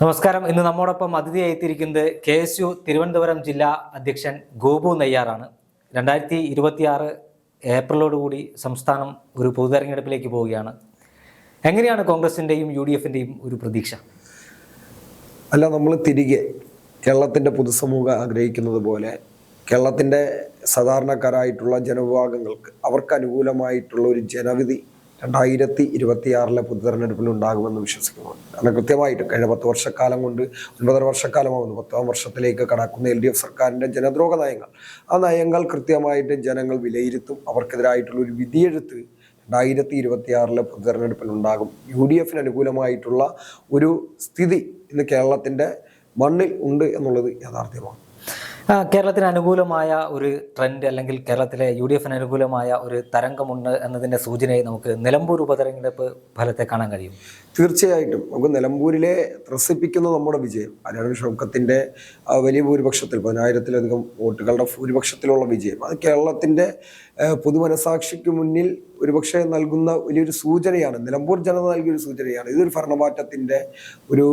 നമസ്കാരം. ഇന്ന് നമ്മോടൊപ്പം അതിഥിയായി എത്തിയിരിക്കുന്നത് കെ എസ് യു തിരുവനന്തപുരം ജില്ലാ അധ്യക്ഷൻ ഗോപു നെയ്യാറാണ്. രണ്ടായിരത്തി ഇരുപത്തിയാറ് ഏപ്രിലോടുകൂടി സംസ്ഥാനം ഒരു പൊതുതെരഞ്ഞെടുപ്പിലേക്ക് പോവുകയാണ്. എങ്ങനെയാണ് കോൺഗ്രസിന്റെയും യു ഡി എഫിന്റെയും ഒരു പ്രതീക്ഷ? അല്ല നമ്മൾ തിരികെ കേരളത്തിന്റെ പൊതുസമൂഹം ആഗ്രഹിക്കുന്നത് പോലെ കേരളത്തിന്റെ സാധാരണക്കാരായിട്ടുള്ള ജനവിഭാഗങ്ങൾക്ക് അവർക്ക് അനുകൂലമായിട്ടുള്ള ഒരു ജനവിധി രണ്ടായിരത്തി ഇരുപത്തിയാറിലെ പൊതുതെരഞ്ഞെടുപ്പിൽ ഉണ്ടാകുമെന്ന് വിശ്വസിക്കുന്നു. കാരണം കൃത്യമായിട്ട് കഴിഞ്ഞ പത്ത് വർഷക്കാലം കൊണ്ട് ഒൻപതര വർഷക്കാലമാകുന്നു പത്താം വർഷത്തിലേക്ക് കടക്കുന്ന എൽ ഡി എഫ് സർക്കാരിന്റെ ജനദ്രോഹ നയങ്ങൾ. ആ നയങ്ങൾ കൃത്യമായിട്ട് ജനങ്ങൾ വിലയിരുത്തും. അവർക്കെതിരായിട്ടുള്ള ഒരു വിധിയെഴുത്ത് രണ്ടായിരത്തി ഇരുപത്തിയാറിലെ പൊതുതെരഞ്ഞെടുപ്പിൽ ഉണ്ടാകും. യു ഡി എഫിന് അനുകൂലമായിട്ടുള്ള ഒരു സ്ഥിതി ഇന്ന് കേരളത്തിന്റെ മണ്ണിൽ ഉണ്ട് എന്നുള്ളത് യാഥാർത്ഥ്യമാണ്. കേരളത്തിന് അനുകൂലമായ ഒരു ട്രെൻഡ് അല്ലെങ്കിൽ കേരളത്തിലെ യു ഡി എഫിന് അനുകൂലമായ ഒരു തരംഗമുണ്ട് എന്നതിന്റെ സൂചനയായി നമുക്ക് നിലമ്പൂർ ഉപതെരഞ്ഞെടുപ്പ് ഫലത്തെ കാണാൻ കഴിയും. തീർച്ചയായിട്ടും. നമുക്ക് നിലമ്പൂരിലെ ത്രസിപ്പിക്കുന്ന നമ്മുടെ വിജയം ആര്യാടൻ ഷൗക്കത്തിന്റെ വലിയ ഭൂരിപക്ഷത്തിൽ പതിനായിരത്തിലധികം വോട്ടുകളുടെ ഭൂരിപക്ഷത്തിലുള്ള വിജയം അത് കേരളത്തിന്റെ പൊതുമനസാക്ഷിക്ക് മുന്നിൽ ഒരുപക്ഷെ നൽകുന്ന വലിയൊരു സൂചനയാണ്. നിലമ്പൂർ ജനത നൽകിയൊരു സൂചനയാണ്. ഇതൊരു ഭരണമാറ്റത്തിന്റെ ഒരു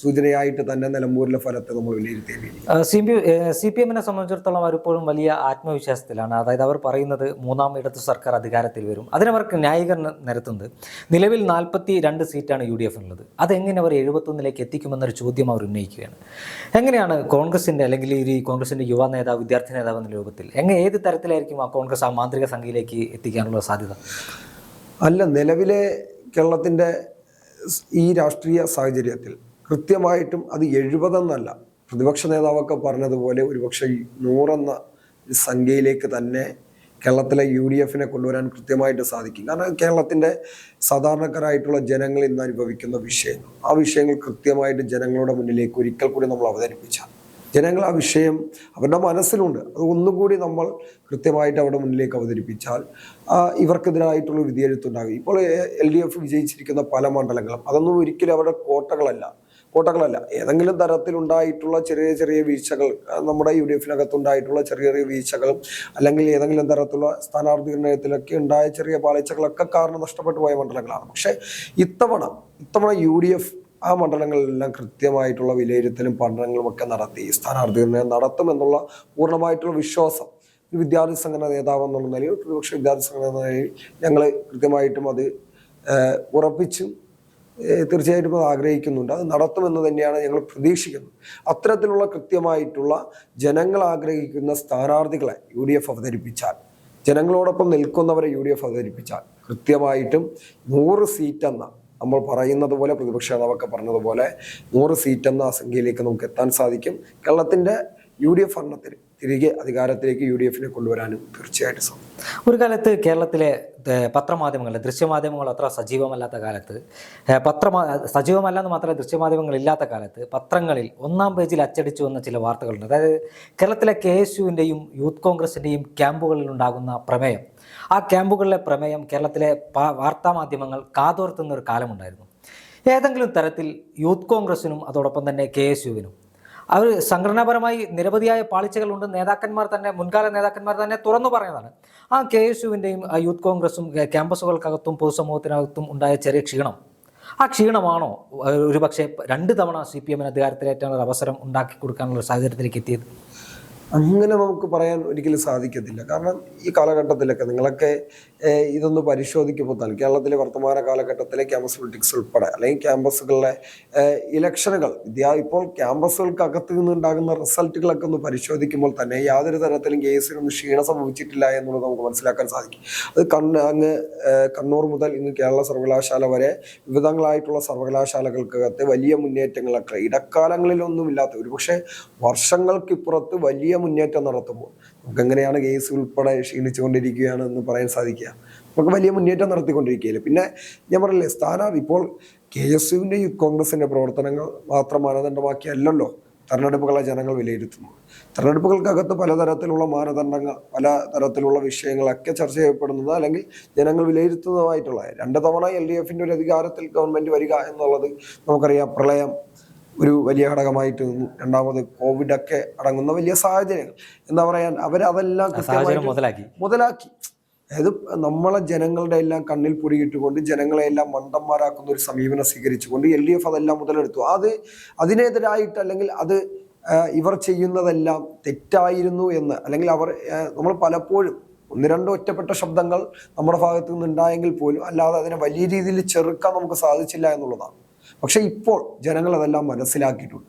സൂചനയായിട്ട് തന്നെ നിലമ്പൂരിലെ ഫലത്തെ നമ്മൾ വിലയിരുത്തേണ്ടി സി പി സി പി എമ്മിനെ സംബന്ധിച്ചിടത്തോളം അവരിപ്പോഴും വലിയ ആത്മവിശ്വാസത്തിലാണ്. അതായത് അവർ പറയുന്നത് മൂന്നാം ഇടത്ത് സർക്കാർ അധികാരത്തിൽ വരും. അതിനവർക്ക് ന്യായീകരണം നിരത്തുന്നത് നിലവിൽ നാൽപ്പത്തി രണ്ട് സീറ്റാണ് യു ഡി എഫ് ഉള്ളത്. അതെങ്ങനെ അവർ എഴുപത്തൊന്നിലേക്ക് എത്തിക്കുമെന്നൊരു ചോദ്യം അവർ ഉന്നയിക്കുകയാണ്. എങ്ങനെയാണ് കോൺഗ്രസിന്റെ അല്ലെങ്കിൽ ഈ കോൺഗ്രസിന്റെ യുവ നേതാവ് വിദ്യാർത്ഥി നേതാവ് എന്ന രൂപത്തിൽ എങ്ങനെ ഏത് തരത്തിലായിരിക്കും ആ കോൺഗ്രസ് ആ മാന്ത്രിക സംഖ്യയിലേക്ക് എത്തിക്കാനുള്ള സാധ്യത? അല്ല നിലവിലെ കേരളത്തിന്റെ ഈ രാഷ്ട്രീയ സാഹചര്യത്തിൽ കൃത്യമായിട്ടും അത് എഴുപതെന്നല്ല പ്രതിപക്ഷ നേതാവൊക്കെ പറഞ്ഞതുപോലെ ഒരുപക്ഷെ നൂറെന്ന സംഖ്യയിലേക്ക് തന്നെ കേരളത്തിലെ യു ഡി എഫിനെ കൊണ്ടുവരാൻ കൃത്യമായിട്ട് സാധിക്കും. കാരണം കേരളത്തിന്റെ സാധാരണക്കാരായിട്ടുള്ള ജനങ്ങൾ ഇന്ന് അനുഭവിക്കുന്ന വിഷയങ്ങൾ. ആ വിഷയങ്ങൾ കൃത്യമായിട്ട് ജനങ്ങളുടെ മുന്നിലേക്ക് ഒരിക്കൽ കൂടി നമ്മൾ അവതരിപ്പിച്ചാൽ ജനങ്ങൾ ആ വിഷയം അവരുടെ മനസ്സിലുണ്ട്. അത് ഒന്നുകൂടി നമ്മൾ കൃത്യമായിട്ട് അവിടെ മുന്നിലേക്ക് അവതരിപ്പിച്ചാൽ ഇവർക്കെതിരായിട്ടുള്ള വിധിയെഴുത്തുണ്ടാകും. ഇപ്പോൾ എൽ ഡി എഫ് വിജയിച്ചിരിക്കുന്ന പല മണ്ഡലങ്ങളും അതൊന്നും ഒരിക്കലും അവരുടെ കോട്ടകളല്ല. കോട്ടകളല്ല. ഏതെങ്കിലും തരത്തിലുണ്ടായിട്ടുള്ള ചെറിയ ചെറിയ വീഴ്ചകൾ നമ്മുടെ യു ഡി എഫിനകത്തുണ്ടായിട്ടുള്ള ചെറിയ ചെറിയ വീഴ്ചകളും അല്ലെങ്കിൽ ഏതെങ്കിലും തരത്തിലുള്ള സ്ഥാനാർത്ഥി നിർണയത്തിലൊക്കെ ഉണ്ടായ ചെറിയ പാളിച്ചകളൊക്കെ കാരണം നഷ്ടപ്പെട്ടു പോയ മണ്ഡലങ്ങളാണ്. പക്ഷേ ഇത്തവണ ഇത്തവണ യു ഡി എഫ് ആ മണ്ഡലങ്ങളിലെല്ലാം കൃത്യമായിട്ടുള്ള വിലയിരുത്തലും പഠനങ്ങളും ഒക്കെ നടത്തി സ്ഥാനാർത്ഥി നിർണയം നടത്തുമെന്നുള്ള പൂർണമായിട്ടുള്ള വിശ്വാസം വിദ്യാർത്ഥി സംഘടന നേതാവ് എന്നുള്ള നിലയിൽ പ്രതിപക്ഷ വിദ്യാർത്ഥി സംഘടന എന്ന നിലയിൽ ഞങ്ങൾ കൃത്യമായിട്ടും അത് ഉറപ്പിച്ചും തീർച്ചയായിട്ടും അത് ആഗ്രഹിക്കുന്നുണ്ട്. അത് നടത്തുമെന്ന് തന്നെയാണ് ഞങ്ങൾ പ്രതീക്ഷിക്കുന്നത്. അത്തരത്തിലുള്ള കൃത്യമായിട്ടുള്ള ജനങ്ങൾ ആഗ്രഹിക്കുന്ന സ്ഥാനാർത്ഥികളെ യു ഡി എഫ് അവതരിപ്പിച്ചാൽ ജനങ്ങളോടൊപ്പം നിൽക്കുന്നവരെ യു ഡി എഫ് അവതരിപ്പിച്ചാൽ കൃത്യമായിട്ടും നൂറ് സീറ്റ് എന്ന നമ്മൾ പറയുന്നത് പോലെ പ്രതിപക്ഷ നേതാവൊക്കെ പറഞ്ഞതുപോലെ നൂറ് സീറ്റ് എന്ന സംഖ്യയിലേക്ക് നമുക്ക് എത്താൻ സാധിക്കും. കേരളത്തിന്റെ യു ഡി എഫ് ഭരണത്തിന് തിരികെ അധികാരത്തിലേക്ക് യു ഡി എഫിനെ കൊണ്ടുവരാനും തീർച്ചയായിട്ടും സാധിക്കും. ഒരു കാലത്ത് കേരളത്തിലെ പത്രമാധ്യമങ്ങൾ ദൃശ്യമാധ്യമങ്ങൾ അത്ര സജീവമല്ലാത്ത കാലത്ത് പത്രമാ സജീവമല്ല എന്ന് മാത്രമല്ല ദൃശ്യമാധ്യമങ്ങൾ ഇല്ലാത്ത കാലത്ത് പത്രങ്ങളിൽ ഒന്നാം പേജിൽ അച്ചടിച്ചു വന്ന ചില വാർത്തകളുണ്ട്. അതായത് കേരളത്തിലെ കെ എസ് യുവിന്റെയും യൂത്ത് കോൺഗ്രസിന്റെയും ക്യാമ്പുകളിൽ ഉണ്ടാകുന്ന പ്രമേയം. ആ ക്യാമ്പുകളിലെ പ്രമേയം കേരളത്തിലെ വാർത്താമാധ്യമങ്ങൾ കാതോർത്തുന്ന ഒരു കാലമുണ്ടായിരുന്നു. ഏതെങ്കിലും തരത്തിൽ യൂത്ത് കോൺഗ്രസിനും അതോടൊപ്പം തന്നെ കെ എസ് യുവിനും അവർ സംഘടനാപരമായി നിരവധിയായ പാളിച്ചകളുണ്ട്. നേതാക്കന്മാർ തന്നെ മുൻകാല നേതാക്കന്മാർ തന്നെ തുറന്നു പറയുന്നതാണ്. ആ കെ എസ് യുവിന്റെയും യൂത്ത് കോൺഗ്രസും ക്യാമ്പസുകൾക്കകത്തും പൊതുസമൂഹത്തിനകത്തും ഉണ്ടായ ചെറിയ ക്ഷീണം. ആ ക്ഷീണമാണോ ഒരുപക്ഷെ രണ്ട് തവണ സി പി എമ്മിന് അധികാരത്തിലേറ്റാനുള്ള അവസരം ഉണ്ടാക്കി കൊടുക്കാനുള്ള സാഹചര്യത്തിലേക്ക് എത്തിയത്? അങ്ങനെ നമുക്ക് പറയാൻ ഒരിക്കലും സാധിക്കത്തില്ല. കാരണം ഈ കാലഘട്ടത്തിലൊക്കെ നിങ്ങളൊക്കെ ഇതൊന്ന് പരിശോധിക്കുമ്പോൾ തന്നെ കേരളത്തിലെ വർത്തമാന കാലഘട്ടത്തിലെ ക്യാമ്പസ് പൊളിറ്റിക്സ് ഉൾപ്പെടെ അല്ലെങ്കിൽ ക്യാമ്പസുകളിലെ ഇലക്ഷനുകൾ വിദ്യാ ഇപ്പോൾ ക്യാമ്പസുകൾക്കകത്ത് നിന്നുണ്ടാകുന്ന റിസൾട്ടുകളൊക്കെ ഒന്ന് പരിശോധിക്കുമ്പോൾ തന്നെ യാതൊരു തരത്തിലും കേസിനൊന്നും ക്ഷീണം സംഭവിച്ചിട്ടില്ല എന്നുള്ളത് നമുക്ക് മനസ്സിലാക്കാൻ സാധിക്കും. അത് കണ്ണ് അങ്ങ് കണ്ണൂർ മുതൽ ഇന്ന് കേരള സർവകലാശാല വരെ വിവിധങ്ങളായിട്ടുള്ള സർവകലാശാലകൾക്കകത്ത് വലിയ മുന്നേറ്റങ്ങളൊക്കെ ഇടക്കാലങ്ങളിലൊന്നും ഇല്ലാത്ത ഒരുപക്ഷെ വർഷങ്ങൾക്കിപ്പുറത്ത് വലിയ മുന്നേറ്റം നടത്തുമ്പോൾ നമുക്ക് എങ്ങനെയാണ് കേസ് ഉൾപ്പെടെ ക്ഷീണിച്ചുകൊണ്ടിരിക്കുകയാണ് എന്ന് പറയാൻ സാധിക്കുക? നമുക്ക് വലിയ മുന്നേറ്റം നടത്തിക്കൊണ്ടിരിക്കുകയില്ല? പിന്നെ ഞാൻ പറഞ്ഞില്ലേ സ്ഥാനാർത്ഥി ഇപ്പോൾ കെ എസ് യുവിന്റെ കോൺഗ്രസിന്റെ പ്രവർത്തനങ്ങൾ മാത്രം മാനദണ്ഡമാക്കിയല്ലല്ലോ തെരഞ്ഞെടുപ്പുകളെ ജനങ്ങൾ വിലയിരുത്തുന്നു തെരഞ്ഞെടുപ്പുകൾക്കകത്ത് പലതരത്തിലുള്ള മാനദണ്ഡങ്ങൾ പല തരത്തിലുള്ള വിഷയങ്ങളൊക്കെ ചർച്ച ചെയ്യപ്പെടുന്നത് അല്ലെങ്കിൽ ജനങ്ങൾ വിലയിരുത്തുന്നതുമായിട്ടുള്ള രണ്ട് തവണ എൽ ഡി എഫിന്റെ ഒരു അധികാരത്തിൽ ഗവൺമെന്റ് വരിക എന്നുള്ളത് നമുക്കറിയാം. പ്രളയം ഒരു വലിയ ഘടകമായിട്ട് നിന്നു രണ്ടാമത് കോവിഡ് ഒക്കെ അടങ്ങുന്ന വലിയ സാഹചര്യങ്ങൾ. എന്താ പറയാൻ അവരതെല്ലാം കൃത്യമായിട്ട് മുതലാക്കി. മുതലാക്കി. അതായത് നമ്മളെ ജനങ്ങളുടെ എല്ലാം കണ്ണിൽ പൊടിയിട്ടുകൊണ്ട് ജനങ്ങളെ എല്ലാം മണ്ടന്മാരാക്കുന്ന ഒരു സമീപനം സ്വീകരിച്ചുകൊണ്ട് എൽ ഡി എഫ് അതെല്ലാം മുതലെടുത്തു. അത് അതിനെതിരായിട്ട് അല്ലെങ്കിൽ അത് ഇവർ ചെയ്യുന്നതെല്ലാം തെറ്റായിരുന്നു എന്ന് അല്ലെങ്കിൽ അവർ നമ്മൾ പലപ്പോഴും ഒന്ന് രണ്ടോ ഒറ്റപ്പെട്ട ശബ്ദങ്ങൾ നമ്മുടെ ഭാഗത്തു നിന്ന് ഉണ്ടായെങ്കിൽ പോലും അല്ലാതെ അതിനെ വലിയ രീതിയിൽ ചെറുക്കാൻ നമുക്ക് സാധിച്ചില്ല എന്നുള്ളതാണ്. പക്ഷെ ഇപ്പോൾ ജനങ്ങൾ അതെല്ലാം മനസ്സിലാക്കിയിട്ടുണ്ട്.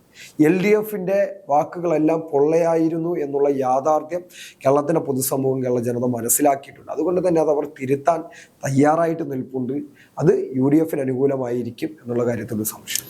എൽ ഡി എഫിന്റെ വാക്കുകളെല്ലാം പൊള്ളയായിരുന്നു എന്നുള്ള യാഥാർത്ഥ്യം കേരളത്തിന്റെ പൊതുസമൂഹം കേരള ജനത മനസ്സിലാക്കിയിട്ടുണ്ട്. അതുകൊണ്ട് തന്നെ അത് അവർ തിരുത്താൻ തയ്യാറായിട്ട് നിൽപ്പുണ്ട്. അത് യു ഡി എഫിന് അനുകൂലമായിരിക്കും എന്നുള്ള കാര്യത്തിൽ സംശയം.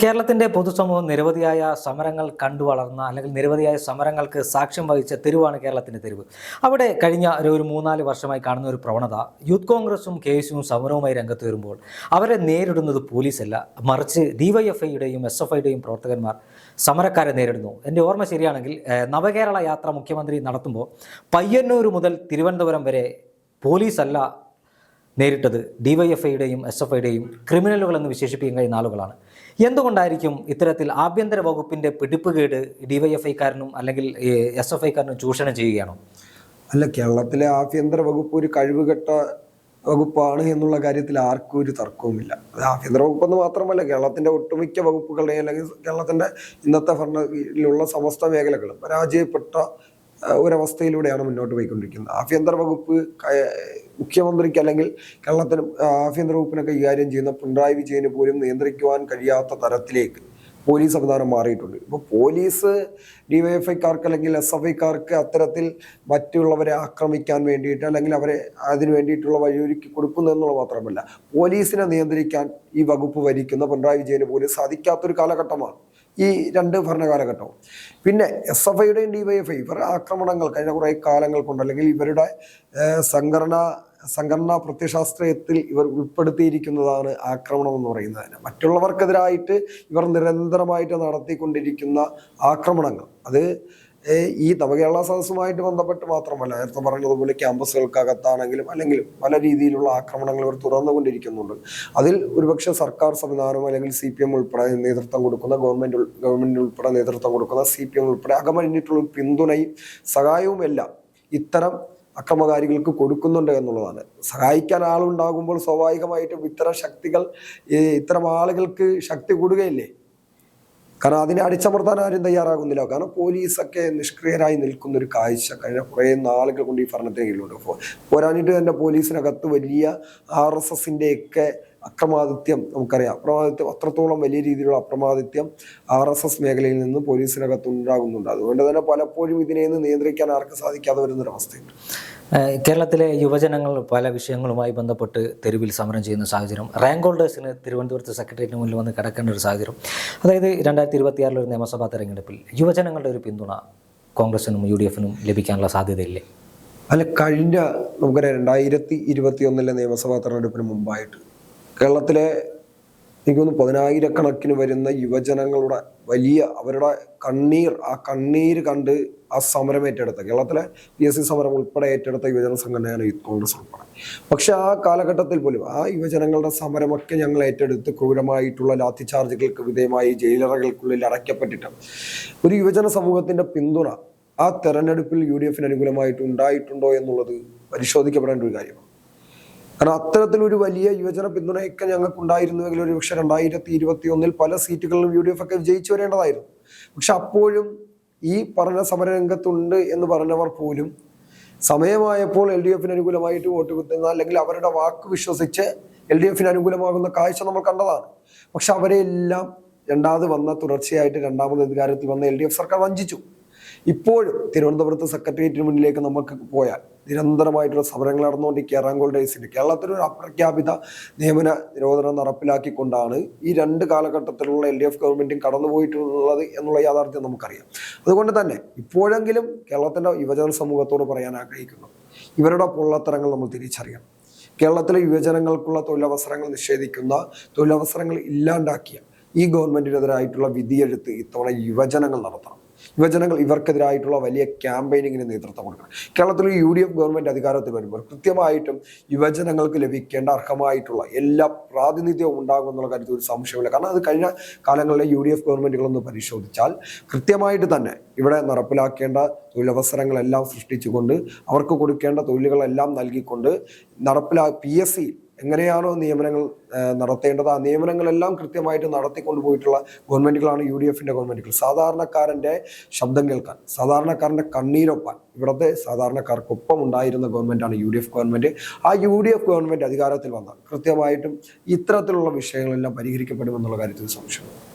കേരളത്തിന്റെ പൊതുസമൂഹം നിരവധിയായ സമരങ്ങൾ കണ്ടു വളർന്ന അല്ലെങ്കിൽ നിരവധിയായ സമരങ്ങൾക്ക് സാക്ഷ്യം വഹിച്ച തെരുവാണ് കേരളത്തിന്റെ തെരുവ്. അവിടെ കഴിഞ്ഞ ഒരു മൂന്നാൽ വർഷമായി കാണുന്ന ഒരു പ്രവണത യൂത്ത് കോൺഗ്രസും കെ എസും സമരവുമായി രംഗത്ത് വരുമ്പോൾ അവരെ നേരിടുന്നത് പോലീസല്ല. മറിച്ച് ഡിവൈഎഫ്ഐയുടെയും എസ് എഫ് ഐയുടെയും പ്രവർത്തകന്മാർ സമരക്കാരെ നേരിടുന്നു. എന്റെ ഓർമ്മ ശരിയാണെങ്കിൽ നവകേരള യാത്ര മുഖ്യമന്ത്രി നടത്തുമ്പോൾ പയ്യന്നൂർ മുതൽ തിരുവനന്തപുരം വരെ പോലീസല്ല നേരിട്ടത് ഡിവൈഎഫ്ഐയുടെയും എസ് എഫ് ഐയുടെയും ക്രിമിനലുകൾ എന്ന് വിശേഷിപ്പിക്കാൻ കഴിയുന്ന ആളുകളാണ്. എന്തുകൊണ്ടായിരിക്കും ഇത്തരത്തിൽ ആഭ്യന്തര വകുപ്പിന്റെ പിടിപ്പുകേട് ഡിവൈഎഫ്ഐക്കാരനും അല്ലെങ്കിൽ എസ് എഫ് ഐക്കാരനും ചൂഷണം ചെയ്യുകയാണോ? അല്ല കേരളത്തിലെ ആഭ്യന്തര വകുപ്പ് ഒരു കഴിവുകെട്ട വകുപ്പാണ് എന്നുള്ള കാര്യത്തിൽ ആർക്കും ഒരു തർക്കവുമില്ല. അത് ആഭ്യന്തര വകുപ്പെന്ന് മാത്രമല്ല കേരളത്തിന്റെ ഒട്ടുമിക്ക വകുപ്പുകളുടെയും അല്ലെങ്കിൽ കേരളത്തിന്റെ ഇന്നത്തെ ഭരണത്തിലുള്ള സമസ്ത മേഖലകളും പരാജയപ്പെട്ട ഒരവസ്ഥയിലൂടെയാണ് മുന്നോട്ട് പോയിക്കൊണ്ടിരിക്കുന്നത്. ആഭ്യന്തര വകുപ്പ് മുഖ്യമന്ത്രിക്ക് അല്ലെങ്കിൽ കേരളത്തിന് ആഭ്യന്തര വകുപ്പിനെ കൈകാര്യം ചെയ്യുന്ന പിണറായി വിജയന് പോലും നിയന്ത്രിക്കുവാൻ കഴിയാത്ത തരത്തിലേക്ക് പോലീസ് സംവിധാനം മാറിയിട്ടുണ്ട്. ഇപ്പോൾ പോലീസ് ഡിവൈഎഫ്ഐക്കാർക്ക് അല്ലെങ്കിൽ എസ് എഫ് ഐക്കാർക്ക് അത്തരത്തിൽ മറ്റുള്ളവരെ ആക്രമിക്കാൻ വേണ്ടിയിട്ട് അല്ലെങ്കിൽ അവരെ അതിന് വേണ്ടിയിട്ടുള്ള വഴിയൊരുക്കി കൊടുക്കുന്നു എന്നുള്ളത് മാത്രമല്ല പോലീസിനെ നിയന്ത്രിക്കാൻ ഈ വകുപ്പ് ഭരിക്കുന്ന പിണറായി വിജയന് പോലും സാധിക്കാത്തൊരു കാലഘട്ടമാണ് ഈ രണ്ട് ഭരണകാലഘട്ടവും. പിന്നെ എസ് എഫ് ഐയുടെയും ഡിവൈഎഫ്ഐ ഇവരുടെ ആക്രമണങ്ങൾ കഴിഞ്ഞ കുറേ കാലങ്ങൾ കൊണ്ട് അല്ലെങ്കിൽ ഇവരുടെ സംഘടനാ സംഘടനാ പ്രത്യശാസ്ത്രയത്തിൽ ഇവർ ഉൾപ്പെടുത്തിയിരിക്കുന്നതാണ് ആക്രമണം എന്ന് പറയുന്നത് മറ്റുള്ളവർക്കെതിരായിട്ട് ഇവർ നിരന്തരമായിട്ട് നടത്തിക്കൊണ്ടിരിക്കുന്ന ആക്രമണങ്ങൾ. അത് ഈ നവകേരള സദസ്സുമായിട്ട് ബന്ധപ്പെട്ട് മാത്രമല്ല നേരത്തെ പറഞ്ഞതുപോലെ ക്യാമ്പസുകൾക്കകത്താണെങ്കിലും അല്ലെങ്കിൽ പല രീതിയിലുള്ള ആക്രമണങ്ങൾ ഇവർ തുറന്നുകൊണ്ടിരിക്കുന്നുണ്ട് അതിൽ ഒരുപക്ഷെ സർക്കാർ സംവിധാനം അല്ലെങ്കിൽ സി പി എം ഉൾപ്പെടെ നേതൃത്വം കൊടുക്കുന്ന ഗവൺമെന്റ് ഗവൺമെന്റ് ഉൾപ്പെടെ നേതൃത്വം കൊടുക്കുന്ന സി പി എം ഉൾപ്പെടെ അകമഴിഞ്ഞിട്ടുള്ള പിന്തുണയും സഹായവും എല്ലാം ഇത്തരം അക്രമകാരികൾക്ക് കൊടുക്കുന്നുണ്ട് എന്നുള്ളതാണ്. സഹായിക്കാൻ ആളുണ്ടാകുമ്പോൾ സ്വാഭാവികമായിട്ടും ഇത്തരം ശക്തികൾ ഇത്തരം ആളുകൾക്ക് ശക്തി കൂടുകയില്ലേ? കാരണം അതിനെ അടിച്ചമർത്താൻ ആരും തയ്യാറാകുന്നില്ല. കാരണം പോലീസൊക്കെ നിഷ്ക്രിയരായി നിൽക്കുന്ന ഒരു കാഴ്ച കഴിഞ്ഞ കുറേ നാളുകൾ കൊണ്ട് ഈ ഭരണത്തിന് കീഴിലുണ്ട്. പോരാഞ്ഞിട്ട് തന്നെ പോലീസിനകത്ത് വലിയ ആർ എസ് എസിന്റെ ഒക്കെ അക്രമാദിത്യം നമുക്കറിയാം. അപ്രമാദിത്യം അത്രത്തോളം വലിയ രീതിയിലുള്ള അപ്രമാദിത്യം ആർ എസ് എസ് മേഖലയിൽ നിന്ന് പോലീസിനകത്ത് ഉണ്ടാകുന്നുണ്ട്. അതുകൊണ്ട് തന്നെ പലപ്പോഴും ഇതിനെ നിന്ന് നിയന്ത്രിക്കാൻ ആർക്കും സാധിക്കാതെ വരുന്നൊരവസ്ഥയുണ്ട് കേരളത്തിലെ യുവജനങ്ങൾ പല വിഷയങ്ങളുമായി ബന്ധപ്പെട്ട് തെരുവിൽ സമരം ചെയ്യുന്ന സാഹചര്യം റാങ്ക് ഹോൾഡേഴ്സിന് തിരുവനന്തപുരത്ത് സെക്രട്ടേറിയറ്റിന് മുന്നിൽ വന്ന് കിടക്കേണ്ട ഒരു സാഹചര്യം. അതായത് രണ്ടായിരത്തി ഇരുപത്തിയാറിലെ ഒരു നിയമസഭാ തെരഞ്ഞെടുപ്പിൽ യുവജനങ്ങളുടെ ഒരു പിന്തുണ കോൺഗ്രസിനും യു ഡി എഫിനും ലഭിക്കാനുള്ള സാധ്യതയില്ലേ? അല്ല കഴിഞ്ഞ നമുക്കറിയാം രണ്ടായിരത്തി ഇരുപത്തി ഒന്നിലെ നിയമസഭാ തെരഞ്ഞെടുപ്പിന് മുമ്പായിട്ട് കേരളത്തിലെ എനിക്ക് തോന്നുന്നു പതിനായിരക്കണക്കിന് വരുന്ന യുവജനങ്ങളുടെ വലിയ അവരുടെ കണ്ണീർ ആ കണ്ണീർ കണ്ട് ആ സമരം ഏറ്റെടുത്ത കേരളത്തിലെ പി എസ് സി സമരം ഉൾപ്പെടെ ഏറ്റെടുത്ത യുവജന സംഘടനയാണ് യൂത്ത് കോൺഗ്രസ് ഉൾപ്പെടെ. പക്ഷെ ആ കാലഘട്ടത്തിൽ പോലും ആ യുവജനങ്ങളുടെ സമരമൊക്കെ ഞങ്ങൾ ഏറ്റെടുത്ത് ക്രൂരമായിട്ടുള്ള ലാത്തി ചാർജുകൾക്ക് വിധേയമായി ജയിലറകൾക്കുള്ളിൽ അടയ്ക്കപ്പെട്ടിട്ട് ഒരു യുവജന സമൂഹത്തിന്റെ പിന്തുണ ആ തെരഞ്ഞെടുപ്പിൽ യു ഡി എഫിന് അനുകൂലമായിട്ട് ഉണ്ടായിട്ടുണ്ടോ എന്നുള്ളത് പരിശോധിക്കപ്പെടേണ്ട ഒരു കാര്യമാണ്. കാരണം അത്തരത്തിലൊരു വലിയ യുവജന പിന്തുണയൊക്കെ ഞങ്ങൾക്ക് ഉണ്ടായിരുന്നുവെങ്കിൽ ഒരു പക്ഷേ രണ്ടായിരത്തി ഇരുപത്തി ഒന്നിൽ പല സീറ്റുകളിലും യു ഡി എഫ് ഒക്കെ വിജയിച്ചു വരേണ്ടതായിരുന്നു. പക്ഷെ അപ്പോഴും ഈ പറഞ്ഞ സമരരംഗത്തുണ്ട് എന്ന് പറഞ്ഞവർ പോലും സമയമായപ്പോൾ എൽ ഡി എഫിന് അനുകൂലമായിട്ട് വോട്ട് കുത്തുന്ന അല്ലെങ്കിൽ അവരുടെ വാക്ക് വിശ്വസിച്ച് എൽ ഡി എഫിന് അനുകൂലമാകുന്ന കാഴ്ച നമ്മൾ കണ്ടതാണ്. പക്ഷെ അവരെല്ലാം രണ്ടാമത് വന്ന തുടർച്ചയായിട്ട് രണ്ടാമത് അധികാരത്തിൽ വന്ന എൽ ഡി എഫ് സർക്കാർ വഞ്ചിച്ചു. ഇപ്പോഴും തിരുവനന്തപുരത്ത് സെക്രട്ടേറിയറ്റിന് മുന്നിലേക്ക് നമുക്ക് പോയാൽ നിരന്തരമായിട്ടുള്ള സമരങ്ങൾ നടന്നുകൊണ്ടിരിക്കുക റാങ്കോൾ ഡേയ്സിന്റെ കേരളത്തിൽ ഒരു അപ്രഖ്യാപിത നിയമന നിരോധനം നടപ്പിലാക്കിക്കൊണ്ടാണ് ഈ രണ്ട് കാലഘട്ടത്തിലുള്ള എൽ ഡി എഫ് ഗവൺമെന്റും കടന്നുപോയിട്ടുള്ളത് എന്നുള്ള യാഥാർത്ഥ്യം നമുക്കറിയാം. അതുകൊണ്ട് തന്നെ ഇപ്പോഴെങ്കിലും കേരളത്തിന്റെ യുവജന സമൂഹത്തോട് പറയാൻ ആഗ്രഹിക്കുന്നു. ഇവരുടെ പൊള്ളത്തരങ്ങൾ നമ്മൾ തിരിച്ചറിയണം. കേരളത്തിലെ യുവജനങ്ങൾക്കുള്ള തൊഴിലവസരങ്ങൾ നിഷേധിക്കുന്ന തൊഴിലവസരങ്ങൾ ഇല്ലാണ്ടാക്കിയ ഈ ഗവൺമെന്റിനെതിരായിട്ടുള്ള വിധിയെഴുത്ത് ഇത്തവണ യുവജനങ്ങൾ നടത്തണം. യുവജനങ്ങൾ ഇവർക്കെതിരായിട്ടുള്ള വലിയ ക്യാമ്പയിനിങ്ങിന് നേതൃത്വം കൊടുക്കണം. കേരളത്തിൽ യു ഡി എഫ് ഗവൺമെന്റ് അധികാരത്തിൽ വരുമ്പോൾ കൃത്യമായിട്ടും യുവജനങ്ങൾക്ക് ലഭിക്കേണ്ട അർഹമായിട്ടുള്ള എല്ലാ പ്രാതിനിധ്യവും ഉണ്ടാകും എന്നുള്ള കാര്യത്തിൽ ഒരു സംശയമില്ല കാരണം അത് കഴിഞ്ഞ കാലങ്ങളിലെ യു ഡി എഫ് ഗവൺമെന്റുകളൊന്ന് പരിശോധിച്ചാൽ കൃത്യമായിട്ട് തന്നെ ഇവിടെ നടപ്പിലാക്കേണ്ട തൊഴിലവസരങ്ങളെല്ലാം സൃഷ്ടിച്ചുകൊണ്ട് അവർക്ക് കൊടുക്കേണ്ട തൊഴിലുകളെല്ലാം നൽകിക്കൊണ്ട് നടപ്പിലാ പി എസ് സി എങ്ങനെയാണോ നിയമനങ്ങൾ നടത്തേണ്ടത് ആ നിയമനങ്ങളെല്ലാം കൃത്യമായിട്ട് നടത്തിക്കൊണ്ടു പോയിട്ടുള്ള ഗവൺമെന്റുകളാണ് യു ഡി എഫിന്റെ ഗവൺമെന്റുകൾ സാധാരണക്കാരന്റെ ശബ്ദം കേൾക്കാൻ സാധാരണക്കാരന്റെ കണ്ണീരൊപ്പാൻ ഇവിടുത്തെ സാധാരണക്കാർക്കൊപ്പം ഉണ്ടായിരുന്ന ഗവൺമെന്റാണ് യു ഡി എഫ് ഗവൺമെന്റ് ആ യു ഡി എഫ് ഗവൺമെന്റ് അധികാരത്തിൽ വന്നാൽ കൃത്യമായിട്ടും ഇത്തരത്തിലുള്ള വിഷയങ്ങളെല്ലാം പരിഹരിക്കപ്പെടുമെന്നുള്ള കാര്യത്തിൽ സംശയമില്ല